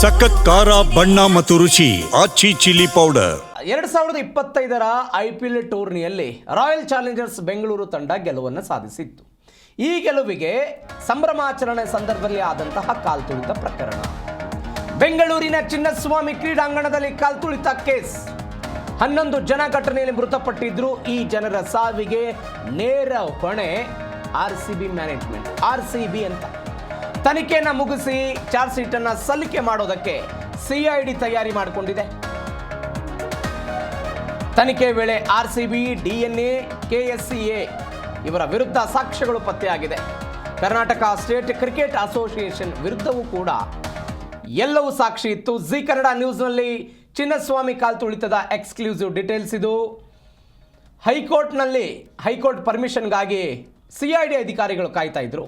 ಸಖತ್ ಖಾರ, ಬಣ್ಣ ಮತ್ತು ರುಚಿ, ಆಚಿ ಚಿಲ್ಲಿ ಪೌಡರ್. ಎರಡ್ ಸಾವಿರದ ಇಪ್ಪತ್ತೈದರ ಐ ಪಿ ಎಲ್ ಟೂರ್ನಿಯಲ್ಲಿ ರಾಯಲ್ ಚಾಲೆಂಜರ್ಸ್ ಬೆಂಗಳೂರು ತಂಡ ಗೆಲುವನ್ನು ಸಾಧಿಸಿತ್ತು. ಈ ಗೆಲುವಿಗೆ ಸಂಭ್ರಮಾಚರಣೆ ಸಂದರ್ಭದಲ್ಲಿ ಆದಂತಹ ಕಾಲ್ತುಳಿತ ಪ್ರಕರಣ. ಬೆಂಗಳೂರಿನ ಚಿನ್ನಸ್ವಾಮಿ ಕ್ರೀಡಾಂಗಣದಲ್ಲಿ ಕಾಲ್ತುಳಿತ ಕೇಸ್. ಹನ್ನೊಂದು ಜನ ಘಟನೆಯಲ್ಲಿ ಮೃತಪಟ್ಟಿದ್ರು. ಈ ಜನರ ಸಾವಿಗೆ ನೇರ ಹೊಣೆ R C B management, R C B ಅಂತ. ತನಿಖೆಯನ್ನು ಮುಗಿಸಿ ಚಾರ್ಜ್ ಶೀಟನ್ನು ಸಲ್ಲಿಕೆ ಮಾಡೋದಕ್ಕೆ ಸಿಐಡಿ ತಯಾರಿ ಮಾಡಿಕೊಂಡಿದೆ. ತನಿಖೆ ವೇಳೆ R C B DNA KSCA ಇವರ ವಿರುದ್ಧ ಸಾಕ್ಷ್ಯಗಳು ಪತ್ತೆಯಾಗಿದೆ. ಕರ್ನಾಟಕ ಸ್ಟೇಟ್ ಕ್ರಿಕೆಟ್ ಅಸೋಸಿಯೇಷನ್ ವಿರುದ್ಧವೂ ಕೂಡ ಎಲ್ಲವೂ ಸಾಕ್ಷಿ ಇತ್ತು. ಜಿ ಕನ್ನಡ ನ್ಯೂಸ್ನಲ್ಲಿ ಚಿನ್ನಸ್ವಾಮಿ ಕಾಲ್ತುಳಿತದ ಎಕ್ಸ್ಕ್ಲೂಸಿವ್ ಡೀಟೇಲ್ಸ್ ಇದು. ಹೈಕೋರ್ಟ್ನಲ್ಲಿ ಹೈಕೋರ್ಟ್ ಪರ್ಮಿಷನ್ಗಾಗಿ ಸಿ ಐ ಡಿ ಅಧಿಕಾರಿಗಳು ಕಾಯ್ತಾ ಇದ್ರು.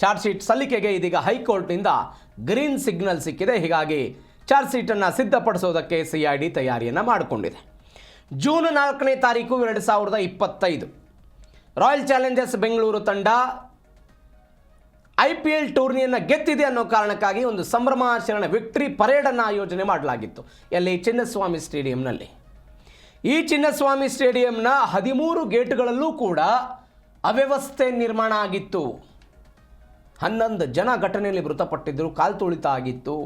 ಚಾರ್ಜ್ ಶೀಟ್ ಸಲ್ಲಿಕೆಗೆ ಇದೀಗ ಹೈಕೋರ್ಟ್ನಿಂದ ಗ್ರೀನ್ ಸಿಗ್ನಲ್ ಸಿಕ್ಕಿದೆ. ಹೀಗಾಗಿ ಚಾರ್ಜ್ ಶೀಟನ್ನು ಸಿದ್ಧಪಡಿಸೋದಕ್ಕೆ ಸಿ ಐ ಡಿ ತಯಾರಿಯನ್ನು ಮಾಡಿಕೊಂಡಿದೆ. ಜೂನ್ ನಾಲ್ಕನೇ ತಾರೀಕು ಎರಡು ಸಾವಿರದ ಇಪ್ಪತ್ತೈದು. ರಾಯಲ್ ಚಾಲೆಂಜರ್ಸ್ ಬೆಂಗಳೂರು ತಂಡ ಐ ಪಿ ಎಲ್ ಟೂರ್ನಿಯನ್ನು ಗೆದ್ದಿದೆ ಅನ್ನೋ ಕಾರಣಕ್ಕಾಗಿ ಒಂದು ಸಂಭ್ರಮಾಚರಣೆ ವಿಕ್ಟ್ರಿ ಪರೇಡನ್ನು ಆಯೋಜನೆ ಮಾಡಲಾಗಿತ್ತು. ಎಲ್ಲಿ? ಚಿನ್ನಸ್ವಾಮಿ ಸ್ಟೇಡಿಯಂನಲ್ಲಿ. ಈ ಚಿನ್ನಸ್ವಾಮಿ ಸ್ಟೇಡಿಯಂನ ಹದಿಮೂರು ಗೇಟ್ಗಳಲ್ಲೂ ಕೂಡ ಅವ್ಯವಸ್ಥೆ ನಿರ್ಮಾಣ ಆಗಿತ್ತು. ಹನ್ನೊಂದು ಜನ ಘಟನೆಯಲ್ಲಿ ಮೃತಪಟ್ಟಿದ್ದರು ಕಾಲ್ತುಳಿತ ಆಗಿತ್ತು.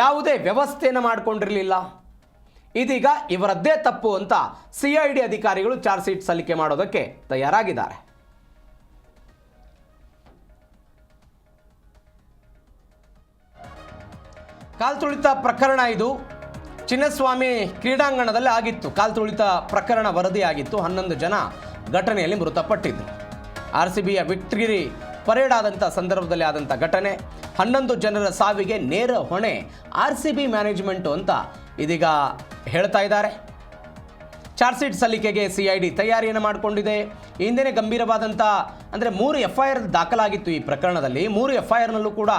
ಯಾವುದೇ ವ್ಯವಸ್ಥೆಯನ್ನು ಮಾಡಿಕೊಂಡಿರಲಿಲ್ಲ. ಇದೀಗ ಇವರದ್ದೇ ತಪ್ಪು ಅಂತ ಸಿ ಐ ಡಿ ಅಧಿಕಾರಿಗಳು ಚಾರ್ಜ್ ಶೀಟ್ ಸಲ್ಲಿಕೆ ಮಾಡೋದಕ್ಕೆ ತಯಾರಾಗಿದ್ದಾರೆ. ಕಾಲ್ತುಳಿತ ಪ್ರಕರಣ ಇದು. ಚಿನ್ನಸ್ವಾಮಿ ಕ್ರೀಡಾಂಗಣದಲ್ಲಿ ಆಗಿತ್ತು. ಕಾಲ್ತುಳಿತ ಪ್ರಕರಣ ವರದಿಯಾಗಿತ್ತು. ಹನ್ನೊಂದು ಜನ ಘಟನೆಯಲ್ಲಿ ಮೃತಪಟ್ಟಿದ್ದರು. ಆರ್ ಸಿ ಬಿಯ ವಿಕ್ಟ್ರಿ ಪರೇಡ್ ಆದಂಥ ಸಂದರ್ಭದಲ್ಲಿ ಆದಂಥ ಘಟನೆ. ಹನ್ನೊಂದು ಜನರ ಸಾವಿಗೆ ನೇರ ಹೊಣೆ ಆರ್ ಸಿ ಬಿ ಮ್ಯಾನೇಜ್ಮೆಂಟು ಅಂತ ಇದೀಗ ಹೇಳ್ತಾ ಇದ್ದಾರೆ. ಚಾರ್ಜ್ ಸಲ್ಲಿಕೆಗೆ ಸಿ ಐ ಡಿ ತಯಾರಿಯನ್ನು ಮಾಡಿಕೊಂಡಿದೆ. ಹಿಂದೆ ಗಂಭೀರವಾದಂಥ ಅಂದರೆ ಮೂರು ಎಫ್ ಐ ಆರ್ ದಾಖಲಾಗಿತ್ತು ಈ ಪ್ರಕರಣದಲ್ಲಿ. ಮೂರು ಎಫ್ ಐ ಆರ್ನಲ್ಲೂ ಕೂಡ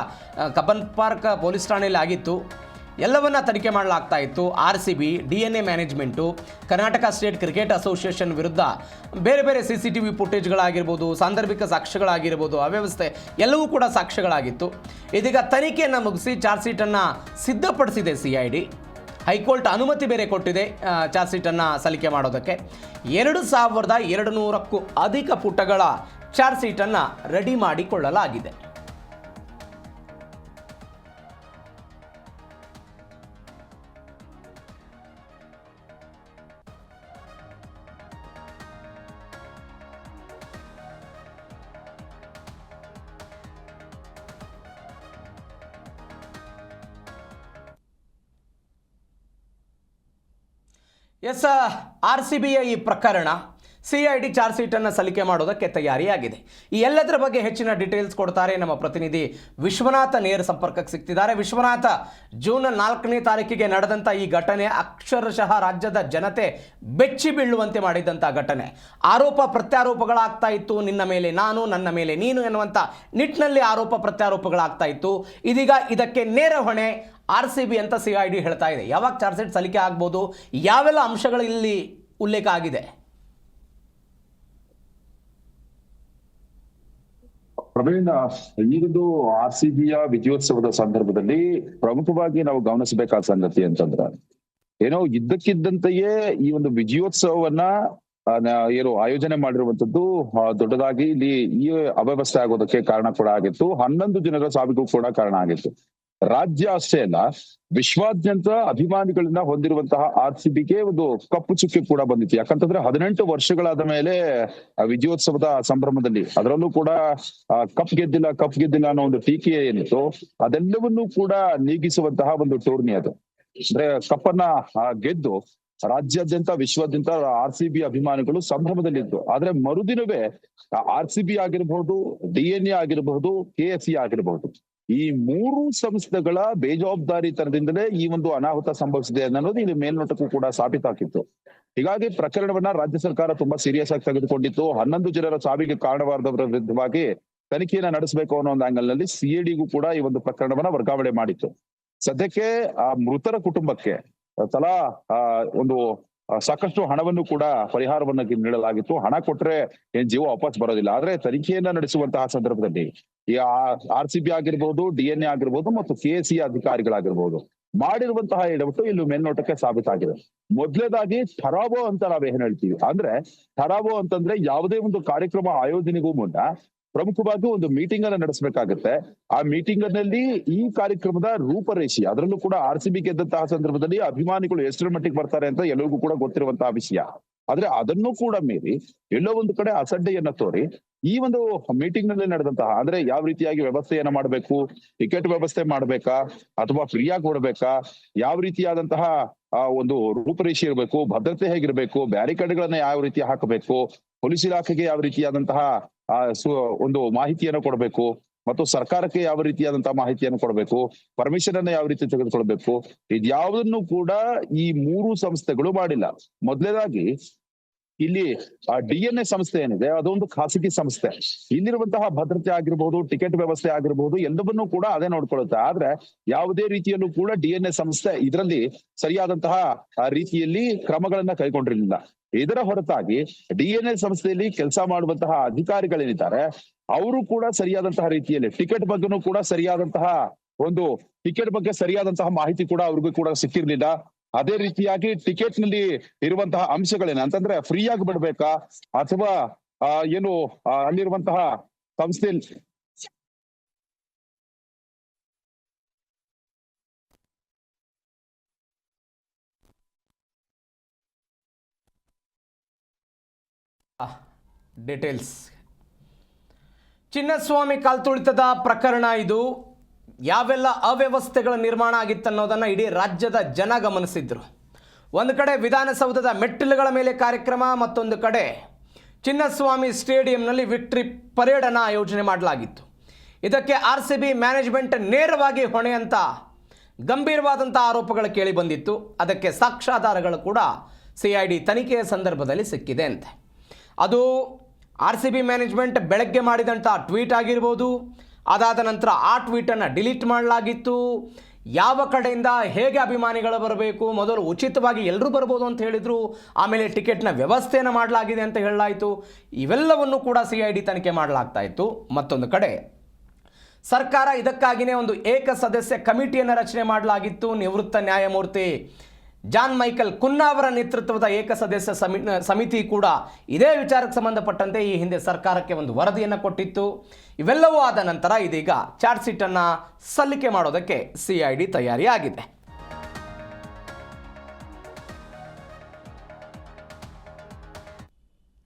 ಕಬ್ಬನ್ ಪಾರ್ಕ್ ಪೊಲೀಸ್ ಠಾಣೆಯಲ್ಲಿ ಆಗಿತ್ತು. ಎಲ್ಲವನ್ನ ತನಿಖೆ ಮಾಡಲಾಗ್ತಾ ಇತ್ತು. R C B D N A management, Karnataka state cricket association ವಿರುದ್ಧ ಬೇರೆ ಬೇರೆ ಸಿ ಸಿ ಟಿ ವಿ ಫುಟೇಜ್ಗಳಾಗಿರ್ಬೋದು, ಸಾಂದರ್ಭಿಕ ಸಾಕ್ಷ್ಯಗಳಾಗಿರ್ಬೋದು, ಅವ್ಯವಸ್ಥೆ ಎಲ್ಲವೂ ಕೂಡ ಸಾಕ್ಷ್ಯಗಳಾಗಿತ್ತು. ಇದೀಗ ತನಿಖೆಯನ್ನು ಮುಗಿಸಿ ಚಾರ್ಜ್ ಶೀಟನ್ನು ಸಿದ್ಧಪಡಿಸಿದೆ ಸಿ ಐ ಡಿ. ಹೈಕೋರ್ಟ್ ಅನುಮತಿ ಬೇರೆ ಕೊಟ್ಟಿದೆ ಚಾರ್ಜ್ ಶೀಟನ್ನು ಸಲ್ಲಿಕೆ ಮಾಡೋದಕ್ಕೆ. ಎರಡು ಸಾವಿರದ ಎರಡು ನೂರಕ್ಕೂ ಅಧಿಕ ಪುಟಗಳ ಚಾರ್ಜ್ ಶೀಟನ್ನು ರೆಡಿ ಮಾಡಿಕೊಳ್ಳಲಾಗಿದೆ. ಎಸ್ ಆರ್ ಸಿ ಬಿಯ ಈ ಪ್ರಕರಣ. ಸಿ ಐ ಡಿ ಚಾರ್ಜ್ ಶೀಟನ್ನು ಸಲ್ಲಿಕೆ ಮಾಡೋದಕ್ಕೆ ತಯಾರಿಯಾಗಿದೆ. ಈ ಎಲ್ಲದರ ಬಗ್ಗೆ ಹೆಚ್ಚಿನ ಡೀಟೇಲ್ಸ್ ಕೊಡ್ತಾರೆ ನಮ್ಮ ಪ್ರತಿನಿಧಿ ವಿಶ್ವನಾಥ ನೇರ ಸಂಪರ್ಕಕ್ಕೆ ಸಿಕ್ತಿದ್ದಾರೆ. ವಿಶ್ವನಾಥ, ಜೂನ್ ನಾಲ್ಕನೇ ತಾರೀಕಿಗೆ ನಡೆದಂಥ ಈ ಘಟನೆ ಅಕ್ಷರಶಃ ರಾಜ್ಯದ ಜನತೆ ಬೆಚ್ಚಿ ಬೀಳುವಂತೆ ಮಾಡಿದಂಥ ಘಟನೆ. ಆರೋಪ ಪ್ರತ್ಯಾರೋಪಗಳಾಗ್ತಾ ಇತ್ತು. ನಿನ್ನ ಮೇಲೆ ನಾನು, ನನ್ನ ಮೇಲೆ ನೀನು ಎನ್ನುವಂಥ ನಿಟ್ಟಿನಲ್ಲಿ ಆರೋಪ ಪ್ರತ್ಯಾರೋಪಗಳಾಗ್ತಾ ಇತ್ತು. ಇದೀಗ ಇದಕ್ಕೆ ನೇರ ಹೊಣೆ ಆರ್ ಸಿ ಬಿ ಅಂತ ಸಿ ಐ ಡಿ ಹೇಳ್ತಾ ಇದೆ. ಯಾವಾಗ ಚಾರ್ಜ್ ಶೀಟ್ ಸಲ್ಲಿಕೆ ಆಗ್ಬೋದು? ಯಾವೆಲ್ಲ ಅಂಶಗಳು ಇಲ್ಲಿ ಉಲ್ಲೇಖ ಆಗಿದೆ? ಪ್ರವೀಣ್ ಒಂದು ಆರ್ ಸಿ ಬಿಯ ವಿಜಯೋತ್ಸವದ ಸಂದರ್ಭದಲ್ಲಿ ಪ್ರಮುಖವಾಗಿ ನಾವು ಗಮನಿಸಬೇಕಾದ ಸಂಗತಿ ಅಂತಂದ್ರ, ಏನೋ ಇದ್ದಕ್ಕಿದ್ದಂತೆಯೇ ಈ ಒಂದು ವಿಜಯೋತ್ಸವವನ್ನ ಏನು ಆಯೋಜನೆ ಮಾಡಿರುವಂತದ್ದು ದೊಡ್ಡದಾಗಿ ಇಲ್ಲಿ ಈ ಅವ್ಯವಸ್ಥೆ ಆಗೋದಕ್ಕೆ ಕಾರಣ ಕೂಡ ಆಗಿತ್ತು. ಹನ್ನೊಂದು ಜನರ ಸಾವಿಗೂ ಕೂಡ ಕಾರಣ ಆಗಿತ್ತು. ರಾಜ್ಯ ಅಷ್ಟೇ ಅಲ್ಲ ವಿಶ್ವಾದ್ಯಂತ ಅಭಿಮಾನಿಗಳನ್ನ ಹೊಂದಿರುವಂತಹ ಆರ್ ಸಿ ಬಿಗೆ ಒಂದು ಕಪ್ಪು ಚುಕ್ಕೆ ಕೂಡ ಬಂದಿತ್ತು. ಯಾಕಂತಂದ್ರೆ ಹದಿನೆಂಟು ವರ್ಷಗಳಾದ ಮೇಲೆ ವಿಜಯೋತ್ಸವದ ಸಂಭ್ರಮದಲ್ಲಿ ಅದರಲ್ಲೂ ಕೂಡ ಕಪ್ ಗೆದ್ದಿಲ್ಲ ಕಪ್ ಗೆದ್ದಿಲ್ಲ ಅನ್ನೋ ಒಂದು ಟೀಕೆ ಏನಿತ್ತು ಅದೆಲ್ಲವನ್ನೂ ಕೂಡ ನೀಗಿಸುವಂತಹ ಒಂದು ಟೂರ್ನಿ ಅದು. ಅಂದ್ರೆ ಕಪ್ಪನ್ನ ಗೆದ್ದು ರಾಜ್ಯಾದ್ಯಂತ ವಿಶ್ವಾದ್ಯಂತ ಆರ್ ಸಿ ಬಿ ಅಭಿಮಾನಿಗಳು ಸಂಭ್ರಮದಲ್ಲಿದ್ದು ಆದ್ರೆ ಮರುದಿನವೇ ಆರ್ ಸಿ ಬಿ ಆಗಿರಬಹುದು, ಡಿ ಎನ್ ಎ ಆಗಿರಬಹುದು, ಕೆ ಎಸ್ ಸಿ ಆಗಿರಬಹುದು ಈ ಮೂರು ಸಂಸ್ಥೆಗಳ ಬೇಜವಾಬ್ದಾರಿತನದಿಂದಲೇ ಈ ಒಂದು ಅನಾಹುತ ಸಂಭವಿಸಿದೆ ಅನ್ನೋದು ಇಲ್ಲಿ ಮೇಲ್ನೋಟಕ್ಕೂ ಕೂಡ ಸಾಬೀತಾಗಿತ್ತು ಹೀಗಾಗಿ ಪ್ರಕರಣವನ್ನ ರಾಜ್ಯ ಸರ್ಕಾರ ತುಂಬಾ ಸೀರಿಯಸ್ ಆಗಿ ತೆಗೆದುಕೊಂಡಿತ್ತು. ಹನ್ನೊಂದು ಜನರ ಸಾವಿಗೆ ಕಾರಣವಾದವರ ವಿರುದ್ಧವಾಗಿ ತನಿಖೆಯನ್ನ ನಡೆಸಬೇಕು ಅನ್ನೋ ಒಂದು ಆಂಗಲ್ನಲ್ಲಿ ಸಿಎಡಿಗೂ ಕೂಡ ಈ ಒಂದು ಪ್ರಕರಣವನ್ನ ವರ್ಗಾವಣೆ ಮಾಡಿತ್ತು. ಸದ್ಯಕ್ಕೆ ಆ ಮೃತರ ಕುಟುಂಬಕ್ಕೆ, ತಲಾ ಒಂದು ಸಾಕಷ್ಟು ಹಣವನ್ನು ಕೂಡ ಪರಿಹಾರವನ್ನ ನೀಡಲಾಗಿತ್ತು. ಹಣ ಕೊಟ್ರೆ ಏನ್ ಜೀವ ವಾಪಸ್ ಬರೋದಿಲ್ಲ. ಆದ್ರೆ ತನಿಖೆಯನ್ನ ನಡೆಸುವಂತಹ ಸಂದರ್ಭದಲ್ಲಿ ಈ ಆರ್ ಸಿ ಬಿ ಆಗಿರ್ಬೋದು, ಡಿ ಎನ್ ಎ ಆಗಿರ್ಬೋದು ಮತ್ತು ಸಿ ಎ ಸಿ ಅಧಿಕಾರಿಗಳಾಗಿರ್ಬೋದು ಮಾಡಿರುವಂತಹ ಎಡವಟ್ಟು ಇಲ್ಲಿ ಮೇಲ್ನೋಟಕ್ಕೆ ಸಾಬೀತಾಗಿದೆ. ಮೊದಲೇದಾಗಿ ಠರಾವೋ ಅಂತ ನಾವೇನ್ ಹೇಳ್ತೀವಿ ಅಂದ್ರೆ ಠರಾವೋ ಅಂತಂದ್ರೆ ಯಾವುದೇ ಒಂದು ಕಾರ್ಯಕ್ರಮ ಆಯೋಜನೆಗೂ ಮುನ್ನ ಪ್ರಮುಖವಾಗಿ ಒಂದು ಮೀಟಿಂಗ್ ಅನ್ನ ನಡೆಸಬೇಕಾಗುತ್ತೆ. ಆ ಮೀಟಿಂಗ್ನಲ್ಲಿ ಈ ಕಾರ್ಯಕ್ರಮದ ರೂಪರೇಷೆ, ಅದರಲ್ಲೂ ಕೂಡ ಆರ್ ಸಿ ಬಿ ಗೆದ್ದಂತಹ ಸಂದರ್ಭದಲ್ಲಿ ಅಭಿಮಾನಿಗಳು ಎಷ್ಟರ ಮಟ್ಟಿಗೆ ಬರ್ತಾರೆ ಅಂತ ಎಲ್ಲರಿಗೂ ಕೂಡ ಗೊತ್ತಿರುವಂತಹ ವಿಷಯ. ಆದ್ರೆ ಅದನ್ನು ಕೂಡ ಮೀರಿ ಎಲ್ಲೋ ಒಂದು ಕಡೆ ಅಸಡ್ಡೆಯನ್ನ ತೋರಿ ಈ ಒಂದು ಮೀಟಿಂಗ್ನಲ್ಲಿ ನಡೆದಂತಹ, ಅಂದ್ರೆ ಯಾವ ರೀತಿಯಾಗಿ ವ್ಯವಸ್ಥೆಯನ್ನ ಮಾಡಬೇಕು, ಟಿಕೆಟ್ ವ್ಯವಸ್ಥೆ ಮಾಡ್ಬೇಕಾ, ಅಥವಾ ಫ್ರೀಯಾಗಿ ಕೊಡ್ಬೇಕಾ ಯಾವ ರೀತಿಯಾದಂತಹ ಒಂದು ರೂಪರೇಷೆ ಇರಬೇಕು, ಭದ್ರತೆ ಹೇಗಿರ್ಬೇಕು, ಬ್ಯಾರಿಕೇಡ್ಗಳನ್ನ ಯಾವ ರೀತಿ ಹಾಕಬೇಕು, ಪೊಲೀಸ್ ಇಲಾಖೆಗೆ ಯಾವ ರೀತಿಯಾದಂತಹ ಆ ಒಂದು ಮಾಹಿತಿಯನ್ನು ಕೊಡಬೇಕು ಮತ್ತು ಸರ್ಕಾರಕ್ಕೆ ಯಾವ ರೀತಿಯಾದಂತಹ ಮಾಹಿತಿಯನ್ನು ಕೊಡಬೇಕು ಪರ್ಮಿಷನ್ ಅನ್ನ ಯಾವ ರೀತಿ ತೆಗೆದುಕೊಳ್ಬೇಕು, ಇದ್ಯಾವುದನ್ನು ಕೂಡ ಈ ಮೂರು ಸಂಸ್ಥೆಗಳು ಮಾಡಿಲ್ಲ. ಮೊದಲನೇದಾಗಿ ಇಲ್ಲಿ ಡಿ ಎನ್ ಎ ಸಂಸ್ಥೆ ಏನಿದೆ, ಅದೊಂದು ಖಾಸಗಿ ಸಂಸ್ಥೆ. ಇಲ್ಲಿರುವಂತಹ ಭದ್ರತೆ ಆಗಿರ್ಬಹುದು ಟಿಕೆಟ್ ವ್ಯವಸ್ಥೆ ಆಗಿರ್ಬಹುದು ಎಲ್ಲವನ್ನೂ ಕೂಡ ಅದೇ ನೋಡ್ಕೊಳ್ಳುತ್ತೆ. ಆದ್ರೆ ಯಾವುದೇ ರೀತಿಯಲ್ಲೂ ಕೂಡ ಡಿ ಎನ್ ಎ ಸಂಸ್ಥೆ ಇದರಲ್ಲಿ ಸರಿಯಾದಂತಹ ರೀತಿಯಲ್ಲಿ ಕ್ರಮಗಳನ್ನ ಕೈಗೊಂಡಿರಲಿಲ್ಲ. ಇದರ ಹೊರತಾಗಿ ಡಿ ಎನ್ ಎ ಸಂಸ್ಥೆಯಲ್ಲಿ ಕೆಲಸ ಮಾಡುವಂತಹ ಅಧಿಕಾರಿಗಳೇನಿದ್ದಾರೆ, ಅವರು ಕೂಡ ಸರಿಯಾದಂತಹ ರೀತಿಯಲ್ಲಿ ಟಿಕೆಟ್ ಬಗ್ಗೆನೂ ಕೂಡ ಸರಿಯಾದಂತಹ ಒಂದು ಟಿಕೆಟ್ ಬಗ್ಗೆ ಸರಿಯಾದಂತಹ ಮಾಹಿತಿ ಕೂಡ ಅವ್ರಿಗೂ ಕೂಡ ಸಿಕ್ಕಿರ್ಲಿಲ್ಲ. ಅದೇ ರೀತಿಯಾಗಿ ಟಿಕೆಟ್ನಲ್ಲಿ ಇರುವಂತಹ ಅಂಶಗಳೇನ ಅಂತಂದ್ರೆ ಫ್ರೀ ಆಗಿ ಬಿಡ್ಬೇಕಾ ಅಥವಾ ಏನು ಅಲ್ಲಿರುವಂತಹ ಸಂಸ್ಥೆ ಡೀಟೇಲ್ಸ್ ಚಿನ್ನಸ್ವಾಮಿ ಕಾಲ್ತುಳಿತದ ಪ್ರಕರಣ ಇದು. ಯಾವೆಲ್ಲ ಅವ್ಯವಸ್ಥೆಗಳ ನಿರ್ಮಾಣ ಆಗಿತ್ತನ್ನೋದನ್ನು ಇಡೀ ರಾಜ್ಯದ ಜನ ಗಮನಿಸಿದ್ರು. ಒಂದು ಕಡೆ ವಿಧಾನಸೌಧದ ಮೆಟ್ಟಿಲುಗಳ ಮೇಲೆ ಕಾರ್ಯಕ್ರಮ, ಮತ್ತೊಂದು ಕಡೆ ಚಿನ್ನಸ್ವಾಮಿ ಸ್ಟೇಡಿಯಂನಲ್ಲಿ ವಿಕ್ಟ್ರಿ ಪರೇಡನ್ನು ಆಯೋಜನೆ ಮಾಡಲಾಗಿತ್ತು. ಇದಕ್ಕೆ ಆರ್ ಸಿ ಬಿ ಮ್ಯಾನೇಜ್ಮೆಂಟ್ ನೇರವಾಗಿ ಹೊಣೆ ಅಂತ ಗಂಭೀರವಾದಂಥ ಆರೋಪಗಳು ಕೇಳಿ ಬಂದಿತ್ತು. ಅದಕ್ಕೆ ಸಾಕ್ಷ್ಯಾಧಾರಗಳು ಕೂಡ ಸಿ ಐ ಡಿ ತನಿಖೆಯ ಸಂದರ್ಭದಲ್ಲಿ ಸಿಕ್ಕಿದೆ ಅಂತೆ. ಅದು ಆರ್ ಸಿ ಬಿ ಮ್ಯಾನೇಜ್ಮೆಂಟ್ ಬೆಳಗ್ಗೆ ಮಾಡಿದಂಥ ಟ್ವೀಟ್ ಆಗಿರ್ಬೋದು. ಅದಾದ ನಂತರ ಆ ಟ್ವೀಟನ್ನು ಡಿಲೀಟ್ ಮಾಡಲಾಗಿತ್ತು. ಯಾವ ಕಡೆಯಿಂದ ಹೇಗೆ ಅಭಿಮಾನಿಗಳು ಬರಬೇಕು, ಮೊದಲು ಉಚಿತವಾಗಿ ಎಲ್ಲರೂ ಬರ್ಬೋದು ಅಂತ ಹೇಳಿದರು. ಆಮೇಲೆ ಟಿಕೆಟ್ನ ವ್ಯವಸ್ಥೆಯನ್ನು ಮಾಡಲಾಗಿದೆ ಅಂತ ಹೇಳಲಾಯಿತು. ಇವೆಲ್ಲವನ್ನು ಕೂಡ ಸಿ ಐ ಡಿ ತನಿಖೆ ಮಾಡಲಾಗ್ತಾ ಇತ್ತು. ಮತ್ತೊಂದು ಕಡೆ, ಸರ್ಕಾರ ಇದಕ್ಕಾಗಿಯೇ ಒಂದು ಏಕ ಸದಸ್ಯ ಕಮಿಟಿಯನ್ನು ರಚನೆ ಮಾಡಲಾಗಿತ್ತು. ನಿವೃತ್ತ ನ್ಯಾಯಮೂರ್ತಿ ಜಾನ್ ಮೈಕಲ್ ಕುನ್ನಾ ಅವರ ನೇತೃತ್ವದ ಏಕಸದಸ್ಯ ಸಮಿ ಸಮಿತಿ ಕೂಡ ಇದೇ ವಿಚಾರಕ್ಕೆ ಸಂಬಂಧಪಟ್ಟಂತೆ ಈ ಹಿಂದೆ ಸರ್ಕಾರಕ್ಕೆ ಒಂದು ವರದಿಯನ್ನು ಕೊಟ್ಟಿತ್ತು. ಇವೆಲ್ಲವೂ ಆದ ನಂತರ ಇದೀಗ ಚಾರ್ಜ್ ಶೀಟನ್ನು ಸಲ್ಲಿಕೆ ಮಾಡೋದಕ್ಕೆ ಸಿ ಐ ಡಿ ತಯಾರಿಯಾಗಿದೆ.